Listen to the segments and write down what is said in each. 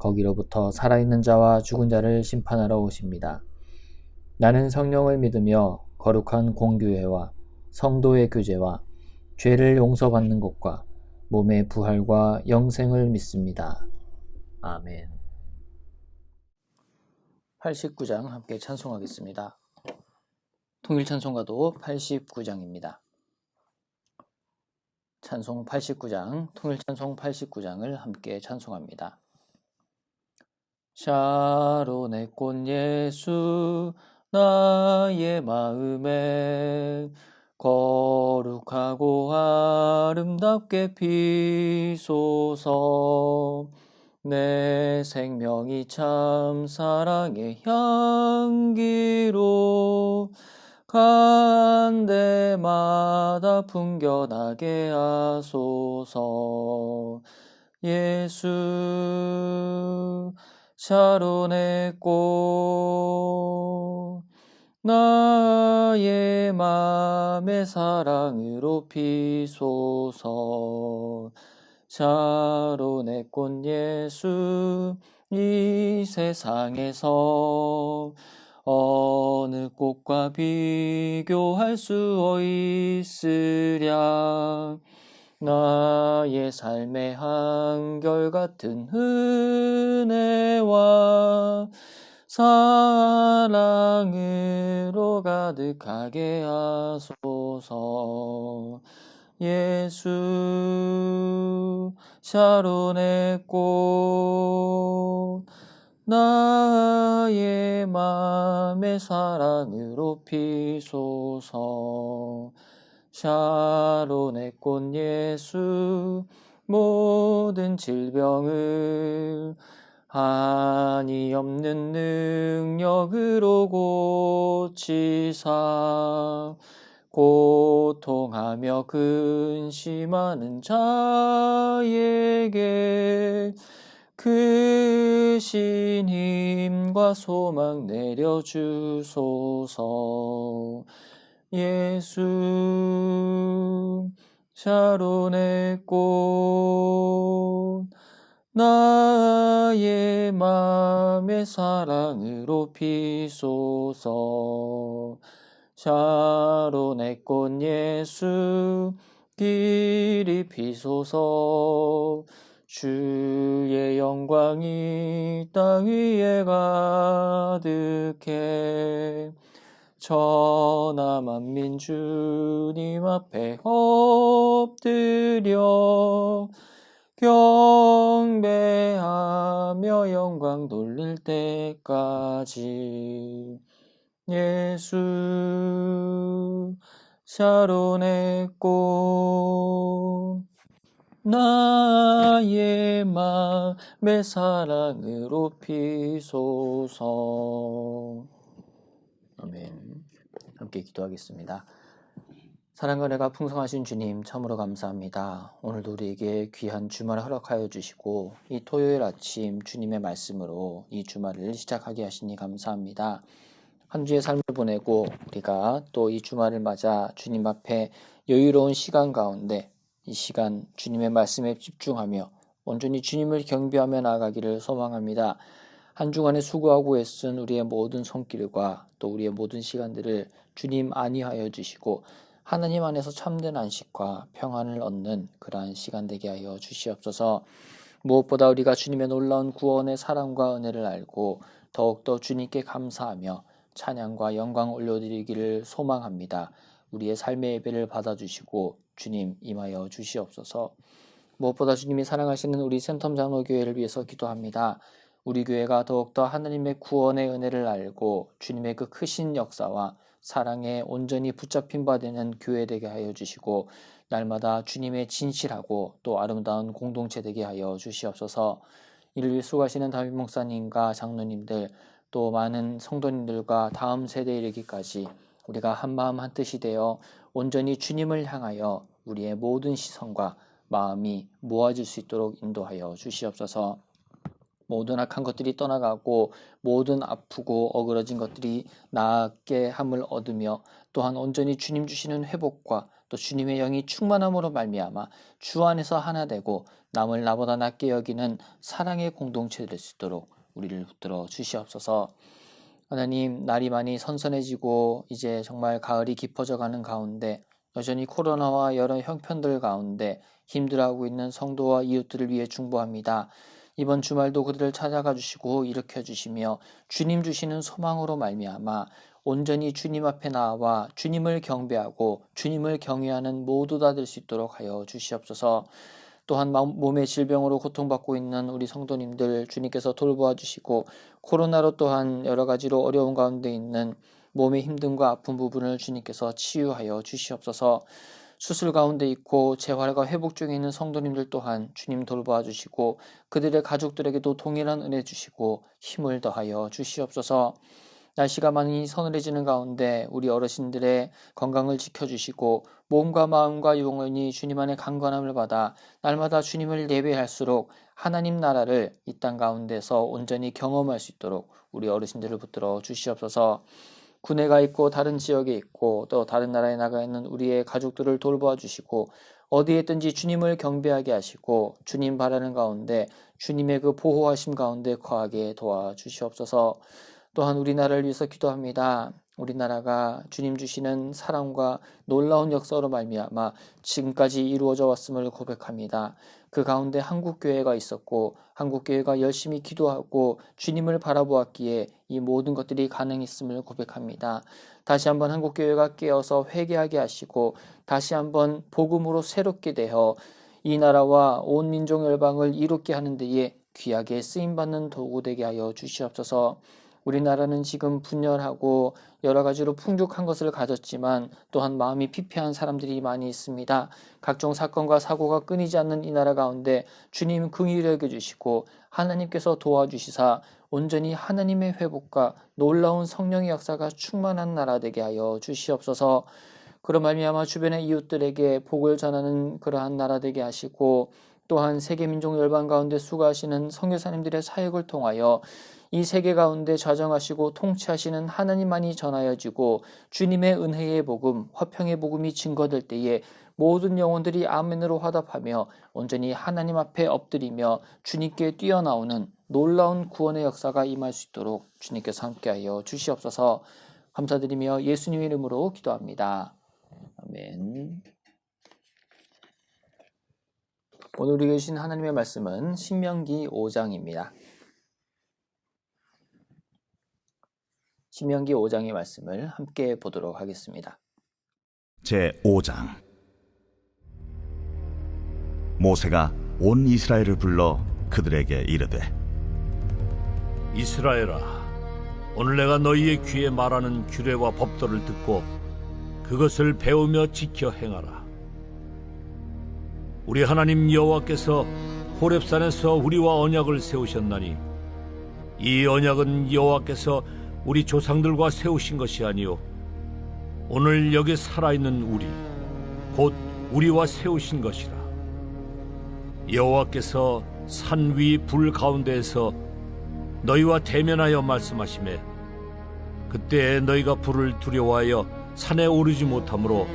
거기로부터 살아있는 자와 죽은 자를 심판하러 오십니다. 나는 성령을 믿으며 거룩한 공교회와 성도의 교제와 죄를 용서받는 것과 몸의 부활과 영생을 믿습니다. 아멘. 89장 함께 찬송하겠습니다. 통일 찬송가도 89장입니다. 찬송 89장, 통일 찬송 89장을 함께 찬송합니다. 샤론의 꽃 예수 나의 마음에 거룩하고 아름답게 피소서. 내 생명이 참 사랑의 향기로 간 데마다 풍겨나게 하소서. 예수 샤론의 꽃 나의 맘의 사랑으로 피소서. 샤론의 꽃 예수 이 세상에서 어느 꽃과 비교할 수 있으랴 나의 삶의 한결같은 은혜와 사랑으로 가득하게 하소서. 예수 샤론의 꽃 나의 맘의 사랑으로 피소서 샤론의 꽃 예수 모든 질병을 한이 없는 능력으로 고치사 고통하며 근심하는 자에게 크신 힘과 소망 내려주소서 예수 샤론의 꽃 나의 맘의 사랑으로 피소서. 샤론의 꽃 예수 길이 피소서. 주의 영광이 땅 위에 가득해 천하 만민 주님 앞에 엎드려 경배하며 영광 돌릴 때까지 예수 샤론의 꽃 나의 맘의 사랑으로 피소서 아멘 함께 기도하겠습니다. 사랑과 내가 풍성하신 주님 참으로 감사합니다. 오늘도 우리에게 귀한 주말을 허락하여 주시고 이 토요일 아침 주님의 말씀으로 이 주말을 시작하게 하시니 감사합니다. 한 주의 삶을 보내고 우리가 또 이 주말을 맞아 주님 앞에 여유로운 시간 가운데 이 시간 주님의 말씀에 집중하며 온전히 주님을 경배하며 나아가기를 소망합니다. 한 주간에 수고하고 애쓴 우리의 모든 손길과 또 우리의 모든 시간들을 주님 안위하여 주시고 하나님 안에서 참된 안식과 평안을 얻는 그러한 시간 되게 하여 주시옵소서. 무엇보다 우리가 주님의 놀라운 구원의 사랑과 은혜를 알고 더욱더 주님께 감사하며 찬양과 영광 올려드리기를 소망합니다. 우리의 삶의 예배를 받아주시고 주님 임하여 주시옵소서. 무엇보다 주님이 사랑하시는 우리 센텀 장로교회를 위해서 기도합니다. 우리 교회가 더욱더 하나님의 구원의 은혜를 알고 주님의 그 크신 역사와 사랑에 온전히 붙잡힌 바 되는 교회 되게 하여 주시고 날마다 주님의 진실하고 또 아름다운 공동체 되게 하여 주시옵소서. 위해 수고하시는 담임 목사님과 장로님들 또 많은 성도님들과 다음 세대에 이르기까지 우리가 한 마음 한 뜻이 되어 온전히 주님을 향하여 우리의 모든 시선과 마음이 모아질 수 있도록 인도하여 주시옵소서. 모든 악한 것들이 떠나가고 모든 아프고 어그러진 것들이 나게 함을 얻으며 또한 온전히 주님 주시는 회복과 또 주님의 영이 충만함으로 말미암아 주 안에서 하나 되고 남을 나보다 낫게 여기는 사랑의 공동체 될 수 있도록 우리를 붙들어 주시옵소서. 하나님 날이 많이 선선해지고 이제 정말 가을이 깊어져 가는 가운데 여전히 코로나와 여러 형편들 가운데 힘들어하고 있는 성도와 이웃들을 위해 중보합니다. 이번 주말도 그들을 찾아가 주시고 일으켜 주시며 주님 주시는 소망으로 말미암아 온전히 주님 앞에 나와 주님을 경배하고 주님을 경외하는 모두 다 될 수 있도록 하여 주시옵소서. 또한 몸의 질병으로 고통받고 있는 우리 성도님들 주님께서 돌보아 주시고 코로나로 또한 여러 가지로 어려운 가운데 있는 몸의 힘듦과 아픈 부분을 주님께서 치유하여 주시옵소서. 수술 가운데 있고 재활과 회복 중에 있는 성도님들 또한 주님 돌보아 주시고 그들의 가족들에게도 동일한 은혜 주시고 힘을 더하여 주시옵소서. 날씨가 많이 서늘해지는 가운데 우리 어르신들의 건강을 지켜주시고 몸과 마음과 영혼이 주님 안에 강건함을 받아 날마다 주님을 예배할수록 하나님 나라를 이 땅 가운데서 온전히 경험할 수 있도록 우리 어르신들을 붙들어 주시옵소서. 군에 가 있고 다른 지역에 있고 또 다른 나라에 나가 있는 우리의 가족들을 돌보아 주시고 어디에 있든지 주님을 경배하게 하시고 주님 바라는 가운데 주님의 그 보호하심 가운데 거하게 도와 주시옵소서. 또한 우리나라를 위해서 기도합니다. 우리나라가 주님 주시는 사랑과 놀라운 역사로 말미암아 지금까지 이루어져 왔음을 고백합니다. 그 가운데 한국 교회가 있었고 한국 교회가 열심히 기도하고 주님을 바라보았기에 이 모든 것들이 가능했음을 고백합니다. 다시 한번 한국 교회가 깨어서 회개하게 하시고 다시 한번 복음으로 새롭게 되어 이 나라와 온 민족 열방을 이롭게 하는 데에 귀하게 쓰임 받는 도구 되게 하여 주시옵소서. 우리나라는 지금 분열하고 여러 가지로 풍족한 것을 가졌지만 또한 마음이 피폐한 사람들이 많이 있습니다. 각종 사건과 사고가 끊이지 않는 이 나라 가운데 주님 긍휼히 여겨 주시고 하나님께서 도와주시사 온전히 하나님의 회복과 놀라운 성령의 역사가 충만한 나라 되게 하여 주시옵소서. 그런 말미암아 주변의 이웃들에게 복을 전하는 그러한 나라 되게 하시고 또한 세계 민족 열방 가운데 수고하시는 성교사님들의 사역을 통하여 이 세계 가운데 좌정하시고 통치하시는 하나님만이 전하여지고 주님의 은혜의 복음, 화평의 복음이 증거될 때에 모든 영혼들이 아멘으로 화답하며 온전히 하나님 앞에 엎드리며 주님께 뛰어나오는 놀라운 구원의 역사가 임할 수 있도록 주님께서 함께하여 주시옵소서 감사드리며 예수님의 이름으로 기도합니다. 아멘. 오늘 우리 계신 하나님의 말씀은 신명기 5장입니다. 신명기 5장의 말씀을 함께 보도록 하겠습니다. 제 5장 모세가 온 이스라엘을 불러 그들에게 이르되 이스라엘아 오늘 내가 너희의 귀에 말하는 규례와 법도를 듣고 그것을 배우며 지켜 행하라 우리 하나님 여호와께서 호렙산에서 우리와 언약을 세우셨나니 이 언약은 여호와께서 우리 조상들과 세우신 것이 아니요 오늘 여기 살아있는 우리 곧 우리와 세우신 것이라. 여호와께서 산 위 불 가운데에서 너희와 대면하여 말씀하심에 그때 너희가 불을 두려워하여 산에 오르지 못하므로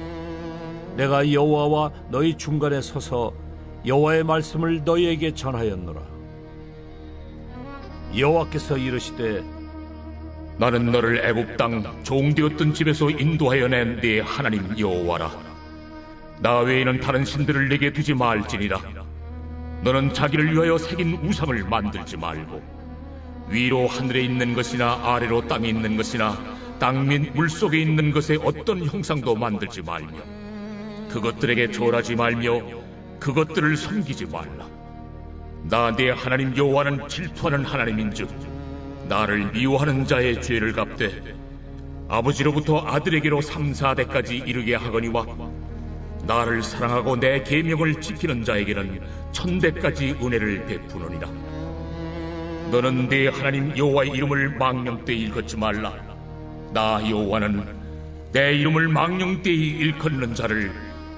내가 여호와와 너희 중간에 서서 여호와의 말씀을 너희에게 전하였노라. 여호와께서 이르시되 나는 너를 애굽 땅 종되었던 집에서 인도하여 낸 네 하나님 여호와라. 나 외에는 다른 신들을 내게 두지 말지니라. 너는 자기를 위하여 새긴 우상을 만들지 말고 위로 하늘에 있는 것이나 아래로 땅에 있는 것이나 땅 및 물속에 있는 것의 어떤 형상도 만들지 말며 그것들에게 절하지 말며 그것들을 섬기지 말라. 나 네 하나님 여호와는 질투하는 하나님인즉 나를 미워하는 자의 죄를 갚되 아버지로부터 아들에게로 3, 4대까지 이르게 하거니와 나를 사랑하고 내 계명을 지키는 자에게는 천대까지 은혜를 베푸느니라 너는 내 하나님 여호와의 이름을 망령되이 일컫지 말라. 나 여호와는 내 이름을 망령되이 일컫는 자를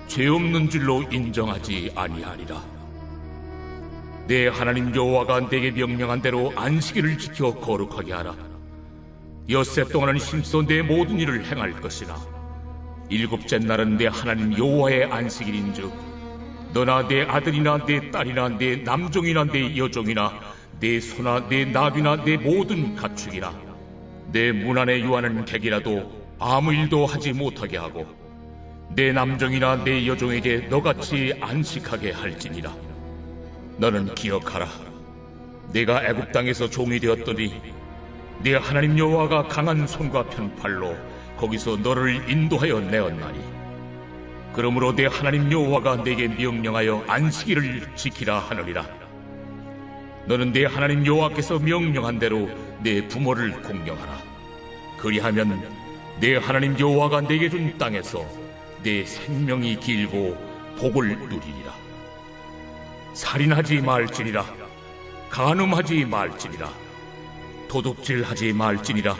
죄 없는 줄로 인정하지 아니하리라. 내 하나님 여호와가 내게 명령한 대로 안식일을 지켜 거룩하게 하라. 엿새 동안은 힘써 내 모든 일을 행할 것이나 일곱째 날은 내 하나님 여호와의 안식일인즉 너나 내 아들이나 내 딸이나 내 남종이나 내 여종이나 내 소나 내 나귀나 내 모든 가축이나 내 문 안에 유하는 객이라도 아무 일도 하지 못하게 하고 내 남종이나 내 여종에게 너같이 안식하게 할지니라 너는 기억하라. 내가 애굽 땅에서 종이 되었더니 네 하나님 여호와가 강한 손과 편팔로 거기서 너를 인도하여 내었나니. 그러므로 내 하나님 여호와가 내게 명령하여 안식일을 지키라 하느니라. 너는 내 하나님 여호와께서 명령한 대로 내 부모를 공경하라. 그리하면 내 하나님 여호와가 내게 준 땅에서 내 생명이 길고 복을 누리리라 살인하지 말지니라. 간음하지 말지니라. 도둑질하지 말지니라.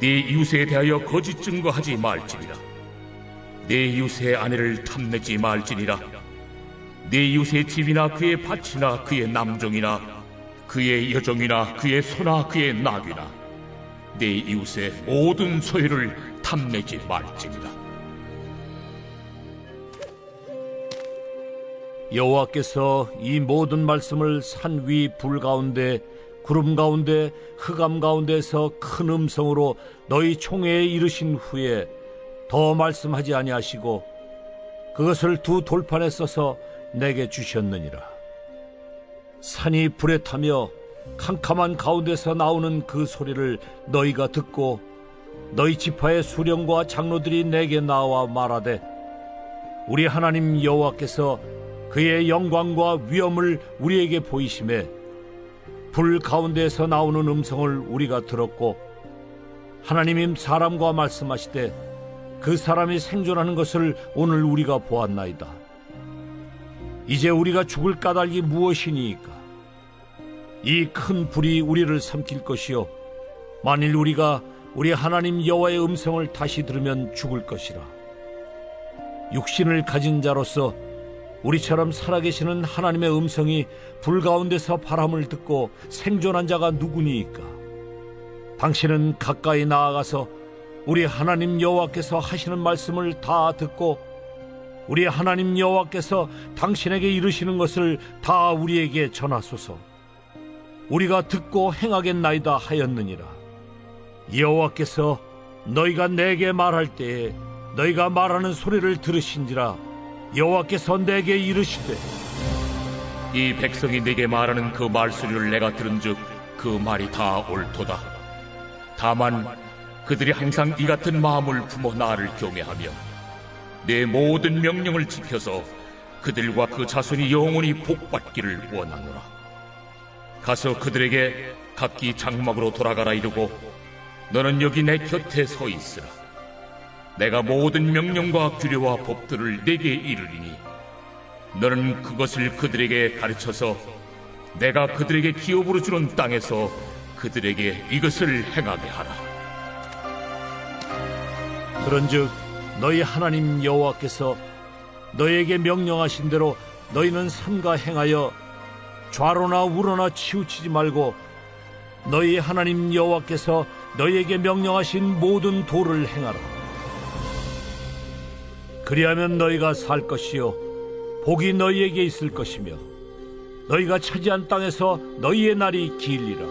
네 이웃에 대하여 거짓 증거하지 말지니라. 내 이웃의 아내를 탐내지 말지니라. 내 이웃의 집이나 그의 밭이나 그의 남종이나 그의 여종이나 그의 소나 그의 나귀나 내 이웃의 모든 소유를 탐내지 말지니라 여호와께서 이 모든 말씀을 산 위 불 가운데 구름 가운데 흑암 가운데서 큰 음성으로 너희 총회에 이르신 후에 더 말씀하지 아니하시고 그것을 두 돌판에 써서 내게 주셨느니라. 산이 불에 타며 캄캄한 가운데서 나오는 그 소리를 너희가 듣고 너희 지파의 수령과 장로들이 내게 나와 말하되 우리 하나님 여호와께서 그의 영광과 위엄을 우리에게 보이심에 불 가운데에서 나오는 음성을 우리가 들었고 하나님임 사람과 말씀하시되 그 사람이 생존하는 것을 오늘 우리가 보았나이다. 이제 우리가 죽을 까닭이 무엇이니까? 이 큰 불이 우리를 삼킬 것이요 만일 우리가 우리 하나님 여호와의 음성을 다시 들으면 죽을 것이라. 육신을 가진 자로서 우리처럼 살아계시는 하나님의 음성이 불 가운데서 바람을 듣고 생존한 자가 누구니이까? 당신은 가까이 나아가서 우리 하나님 여호와께서 하시는 말씀을 다 듣고 우리 하나님 여호와께서 당신에게 이르시는 것을 다 우리에게 전하소서. 우리가 듣고 행하겠나이다 하였느니라. 여호와께서 너희가 내게 말할 때에 너희가 말하는 소리를 들으신지라 여호와께서 내게 이르시되 이 백성이 내게 말하는 그 말소리를 내가 들은즉 그 말이 다 옳도다. 다만 그들이 항상 이 같은 마음을 품어 나를 경외하며 내 모든 명령을 지켜서 그들과 그 자손이 영원히 복받기를 원하노라. 가서 그들에게 각기 장막으로 돌아가라 이르고 너는 여기 내 곁에 서 있으라. 내가 모든 명령과 규례와 법들을 내게 이르리니 너는 그것을 그들에게 가르쳐서 내가 그들에게 기업으로 주는 땅에서 그들에게 이것을 행하게 하라. 그런즉 너희 하나님 여호와께서 너희에게 명령하신 대로 너희는 삼가 행하여 좌로나 우로나 치우치지 말고 너희 하나님 여호와께서 너희에게 명령하신 모든 도를 행하라. 그리하면 너희가 살 것이요 복이 너희에게 있을 것이며 너희가 차지한 땅에서 너희의 날이 길리라.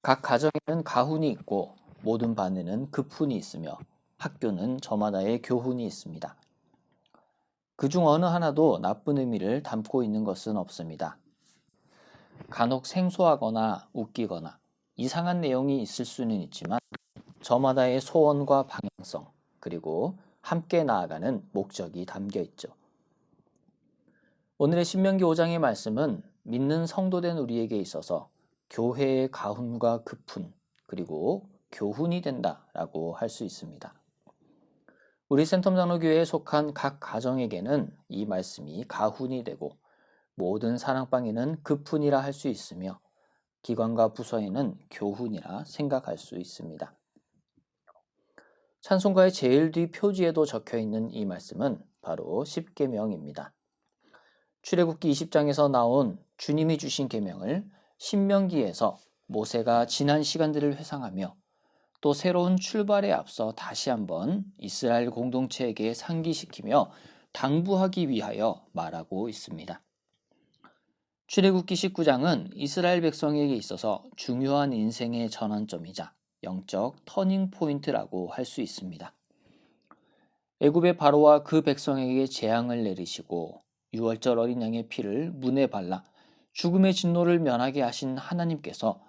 각 가정에는 가훈이 있고 모든 반에는 급훈이 있으며 학교는 저마다의 교훈이 있습니다. 그 중 어느 하나도 나쁜 의미를 담고 있는 것은 없습니다. 간혹 생소하거나 웃기거나 이상한 내용이 있을 수는 있지만 저마다의 소원과 방향성 그리고 함께 나아가는 목적이 담겨 있죠. 오늘의 신명기 5장의 말씀은 믿는 성도된 우리에게 있어서 교회의 가훈과 급훈 그리고 교훈이 된다라고 할 수 있습니다. 우리 센텀 장로교회에 속한 각 가정에게는 이 말씀이 가훈이 되고 모든 사랑방에는 급훈이라 할 수 있으며 기관과 부서에는 교훈이라 생각할 수 있습니다. 찬송가의 제일 뒤 표지에도 적혀 있는 이 말씀은 바로 십계명입니다. 출애굽기 20장에서 나온 주님이 주신 계명을 신명기에서 모세가 지난 시간들을 회상하며 또 새로운 출발에 앞서 다시 한번 이스라엘 공동체에게 상기시키며 당부하기 위하여 말하고 있습니다. 출애굽기 19장은 이스라엘 백성에게 있어서 중요한 인생의 전환점이자 영적 터닝 포인트라고 할 수 있습니다. 애굽의 바로와 그 백성에게 재앙을 내리시고 유월절 어린 양의 피를 문에 발라 죽음의 진노를 면하게 하신 하나님께서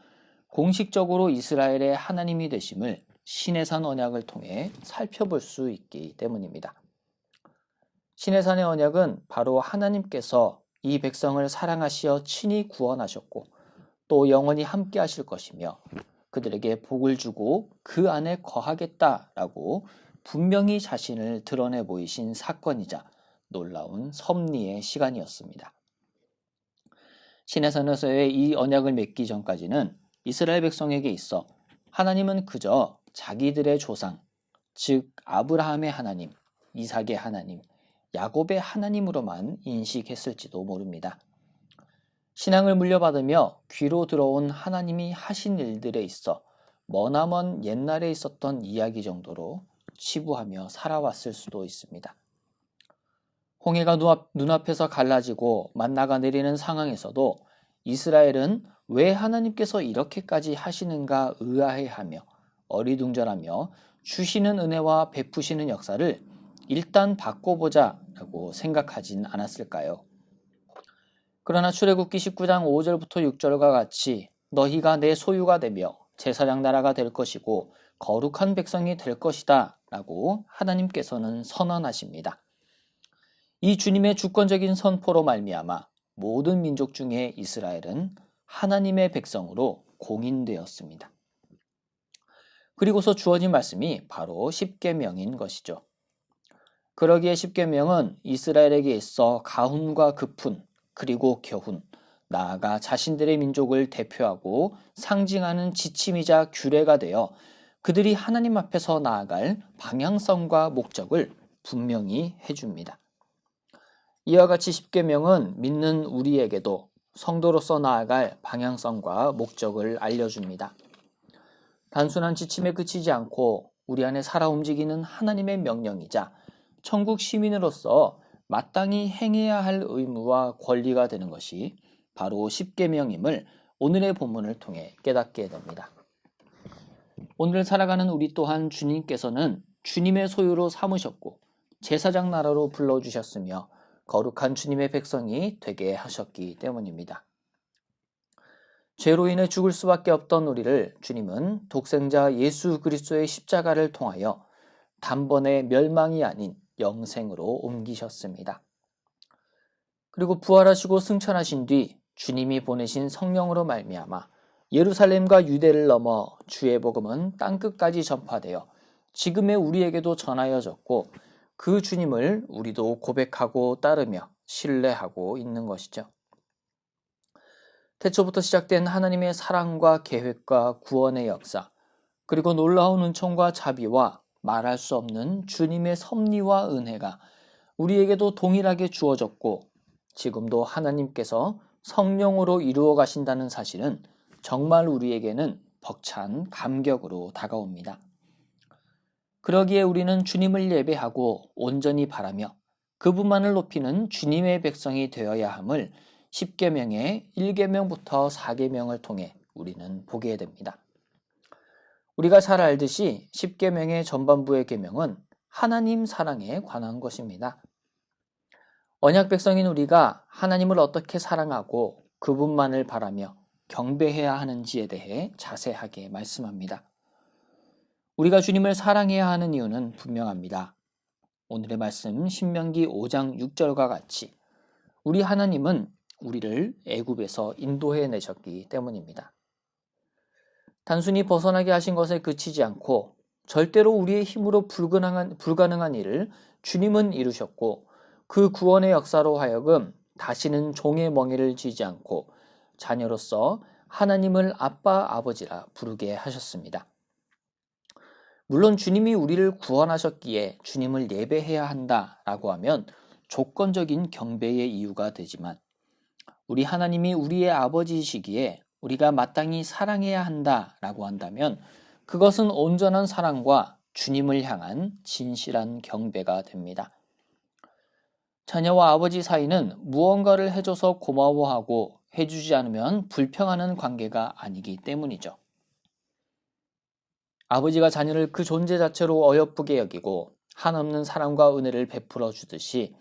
공식적으로 이스라엘의 하나님이 되심을 시내산 언약을 통해 살펴볼 수 있기 때문입니다. 시내산의 언약은 바로 하나님께서 이 백성을 사랑하시어 친히 구원하셨고 또 영원히 함께 하실 것이며 그들에게 복을 주고 그 안에 거하겠다라고 분명히 자신을 드러내 보이신 사건이자 놀라운 섭리의 시간이었습니다. 시내산에서의 이 언약을 맺기 전까지는 이스라엘 백성에게 있어 하나님은 그저 자기들의 조상, 즉 아브라함의 하나님, 이삭의 하나님, 야곱의 하나님으로만 인식했을지도 모릅니다. 신앙을 물려받으며 귀로 들어온 하나님이 하신 일들에 있어 머나먼 옛날에 있었던 이야기 정도로 치부하며 살아왔을 수도 있습니다. 홍해가 눈앞, 눈앞에서 갈라지고 만나가 내리는 상황에서도 이스라엘은 왜 하나님께서 이렇게까지 하시는가 의아해하며 어리둥절하며 주시는 은혜와 베푸시는 역사를 일단 바꿔보자 라고 생각하진 않았을까요? 그러나 출애굽기 19장 5절부터 6절과 같이 너희가 내 소유가 되며 제사장 나라가 될 것이고 거룩한 백성이 될 것이다 라고 하나님께서는 선언하십니다. 이 주님의 주권적인 선포로 말미암아 모든 민족 중에 이스라엘은 하나님의 백성으로 공인되었습니다. 그리고서 주어진 말씀이 바로 십계명인 것이죠. 그러기에 십계명은 이스라엘에게 있어 가훈과 급훈 그리고 겨훈 나아가 자신들의 민족을 대표하고 상징하는 지침이자 규례가 되어 그들이 하나님 앞에서 나아갈 방향성과 목적을 분명히 해줍니다. 이와 같이 십계명은 믿는 우리에게도 성도로서 나아갈 방향성과 목적을 알려줍니다. 단순한 지침에 그치지 않고 우리 안에 살아 움직이는 하나님의 명령이자 천국 시민으로서 마땅히 행해야 할 의무와 권리가 되는 것이 바로 십계명임을 오늘의 본문을 통해 깨닫게 됩니다. 오늘 살아가는 우리 또한 주님께서는 주님의 소유로 삼으셨고 제사장 나라로 불러주셨으며 거룩한 주님의 백성이 되게 하셨기 때문입니다. 죄로 인해 죽을 수밖에 없던 우리를 주님은 독생자 예수 그리스도의 십자가를 통하여 단번에 멸망이 아닌 영생으로 옮기셨습니다. 그리고 부활하시고 승천하신 뒤 주님이 보내신 성령으로 말미암아 예루살렘과 유대를 넘어 주의 복음은 땅 끝까지 전파되어 지금의 우리에게도 전하여졌고 그 주님을 우리도 고백하고 따르며 신뢰하고 있는 것이죠. 태초부터 시작된 하나님의 사랑과 계획과 구원의 역사, 그리고 놀라운 은총과 자비와 말할 수 없는 주님의 섭리와 은혜가 우리에게도 동일하게 주어졌고 지금도 하나님께서 성령으로 이루어 가신다는 사실은 정말 우리에게는 벅찬 감격으로 다가옵니다. 그러기에 우리는 주님을 예배하고 온전히 바라며 그분만을 높이는 주님의 백성이 되어야 함을 10계명의 1계명부터 4계명을 통해 우리는 보게 됩니다. 우리가 잘 알듯이 10계명의 전반부의 계명은 하나님 사랑에 관한 것입니다. 언약 백성인 우리가 하나님을 어떻게 사랑하고 그분만을 바라며 경배해야 하는지에 대해 자세하게 말씀합니다. 우리가 주님을 사랑해야 하는 이유는 분명합니다. 오늘의 말씀 신명기 5장 6절과 같이 우리 하나님은 우리를 애굽에서 인도해 내셨기 때문입니다. 단순히 벗어나게 하신 것에 그치지 않고 절대로 우리의 힘으로 불가능한, 불가능한 일을 주님은 이루셨고 그 구원의 역사로 하여금 다시는 종의 멍에를 쥐지 않고 자녀로서 하나님을 아빠 아버지라 부르게 하셨습니다. 물론 주님이 우리를 구원하셨기에 주님을 예배해야 한다라고 하면 조건적인 경배의 이유가 되지만 우리 하나님이 우리의 아버지이시기에 우리가 마땅히 사랑해야 한다 라고 한다면 그것은 온전한 사랑과 주님을 향한 진실한 경배가 됩니다. 자녀와 아버지 사이는 무언가를 해줘서 고마워하고 해주지 않으면 불평하는 관계가 아니기 때문이죠. 아버지가 자녀를 그 존재 자체로 어여쁘게 여기고 한없는 사랑과 은혜를 베풀어 주듯이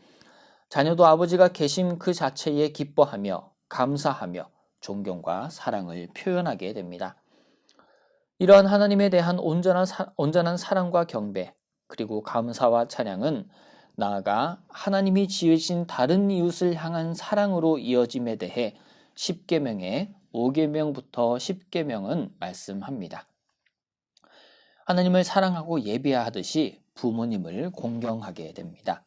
자녀도 아버지가 계심 그 자체에 기뻐하며 감사하며 존경과 사랑을 표현하게 됩니다. 이러한 하나님에 대한 온전한, 사, 온전한 사랑과 경배, 그리고 감사와 찬양은 나아가 하나님이 지으신 다른 이웃을 향한 사랑으로 이어짐에 대해 10계명의 5계명부터 10계명은 말씀합니다. 하나님을 사랑하고 예배하듯이 부모님을 공경하게 됩니다.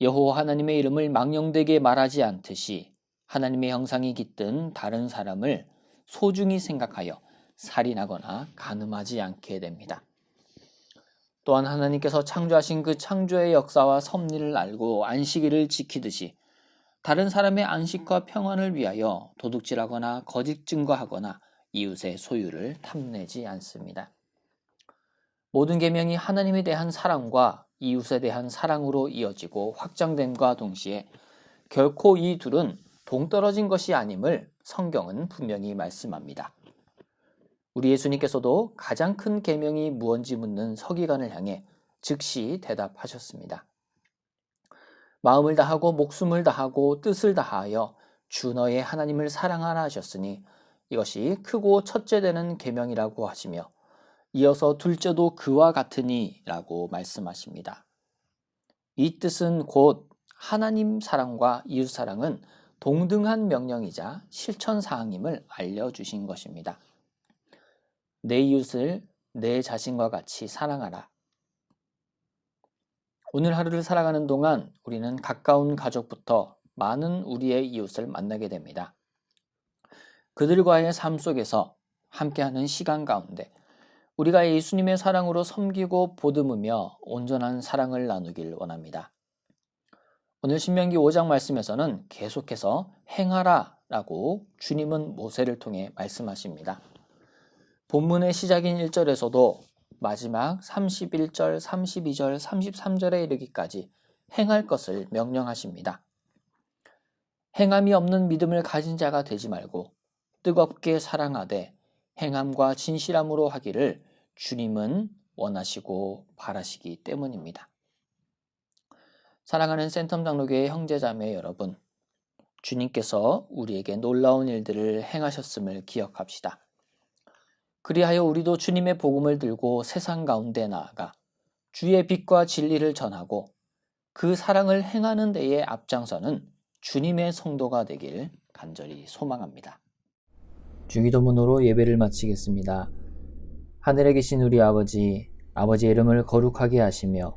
여호와 하나님의 이름을 망령되게 말하지 않듯이 하나님의 형상이 깃든 다른 사람을 소중히 생각하여 살인하거나 간음하지 않게 됩니다. 또한 하나님께서 창조하신 그 창조의 역사와 섭리를 알고 안식일을 지키듯이 다른 사람의 안식과 평안을 위하여 도둑질하거나 거짓 증거하거나 이웃의 소유를 탐내지 않습니다. 모든 계명이 하나님에 대한 사랑과 이웃에 대한 사랑으로 이어지고 확장됨과 동시에 결코 이 둘은 동떨어진 것이 아님을 성경은 분명히 말씀합니다. 우리 예수님께서도 가장 큰 계명이 무언지 묻는 서기관을 향해 즉시 대답하셨습니다. 마음을 다하고 목숨을 다하고 뜻을 다하여 주 너의 하나님을 사랑하라 하셨으니 이것이 크고 첫째 되는 계명이라고 하시며 이어서 둘째도 그와 같으니라고 말씀하십니다. 이 뜻은 곧 하나님 사랑과 이웃 사랑은 동등한 명령이자 실천 사항임을 알려주신 것입니다. 내 이웃을 내 자신과 같이 사랑하라. 오늘 하루를 살아가는 동안 우리는 가까운 가족부터 많은 우리의 이웃을 만나게 됩니다. 그들과의 삶 속에서 함께하는 시간 가운데 우리가 예수님의 사랑으로 섬기고 보듬으며 온전한 사랑을 나누길 원합니다. 오늘 신명기 5장 말씀에서는 계속해서 행하라 라고 주님은 모세를 통해 말씀하십니다. 본문의 시작인 1절에서도 마지막 31절, 32절, 33절에 이르기까지 행할 것을 명령하십니다. 행함이 없는 믿음을 가진 자가 되지 말고 뜨겁게 사랑하되 행함과 진실함으로 하기를 주님은 원하시고 바라시기 때문입니다. 사랑하는 센텀 장로교회 형제자매 여러분, 주님께서 우리에게 놀라운 일들을 행하셨음을 기억합시다. 그리하여 우리도 주님의 복음을 들고 세상 가운데 나아가 주의 빛과 진리를 전하고 그 사랑을 행하는 데에 앞장서는 주님의 성도가 되길 간절히 소망합니다. 주기도문으로 예배를 마치겠습니다. 하늘에 계신 우리 아버지, 아버지의 이름을 거룩하게 하시며